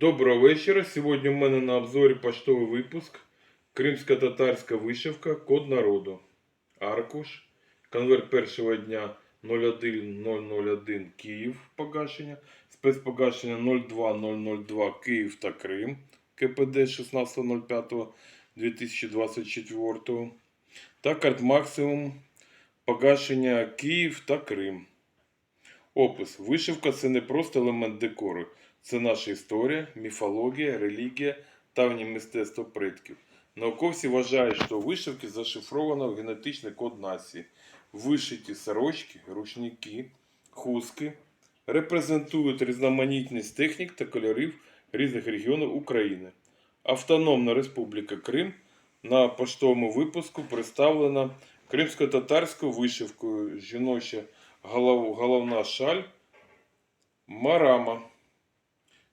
Доброго вечора. Сьогодні у мене на обзорі поштовий випуск. Кримсько-татарська вишивка Код народу. Аркуш. Конверт першого дня 01001 Київ погашення. Спецпогашення 02002 Київ та Крим. КПД 16.05.2024. Та карт максимум погашення Київ та Крим. Опис. Вишивка це не просто елемент декору. Це наша історія, міфологія, релігія, давнє мистецтво предків. Науковці вважають, що вишивки зашифровано генетичний код нації. Вишиті сорочки, рушники, хустки репрезентують різноманітність технік та кольорів різних регіонів України. Автономна Республіка Крим на поштовому випуску представлена кримсько-татарською вишивкою жіноча голов- головна шаль Марама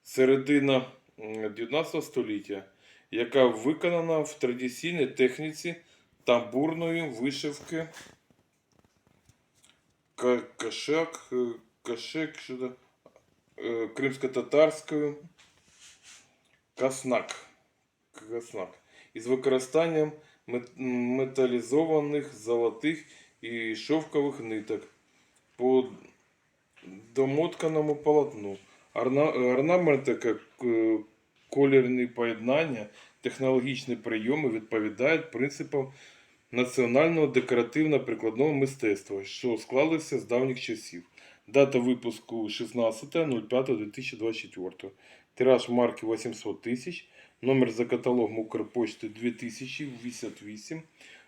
середина 19 століття, яка виконана в традиційній техніці тамбурної вишивки ка- кашак, е, кашек, е, кримсько-татарською каснак. Каснак. Із використанням металізованих золотих і шовкових ниток по домотканому полотну. Орна- Орнаменти, як е, колірні поєднання, технологічні прийоми відповідають принципам національного декоративно-прикладного мистецтва, що склалися з давніх часів. Дата випуску 16.05.2024. Тираж марки 800 тисяч. Номер за каталогом Укрпочти 2088.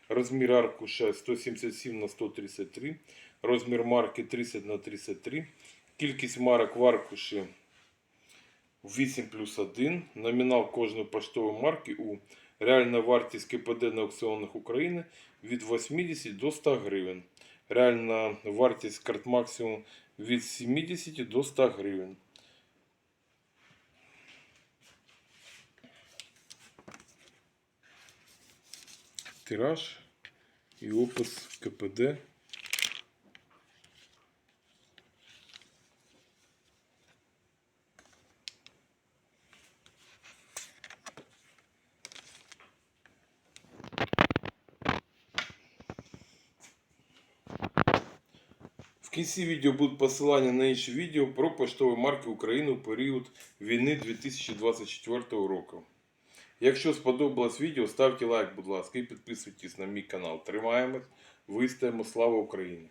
Розмір аркуша 177 на 133. Розмір марки 30 на 33. Кількість марок в аркуші 8 плюс 1. Номінал кожної поштової марки у реальна вартість КПД на аукціонах України від 80 до 100 гривень. Реальна вартість карт максимум від 70 до 100 гривень. Тираж і опис КПД. Кінці відео будуть посилання на інші відео про поштові марки України у період війни 2024 року. Якщо сподобалось відео, ставте лайк, будь ласка, і підписуйтесь на мій канал. Тримаємось, вистоїмо, слава Україні!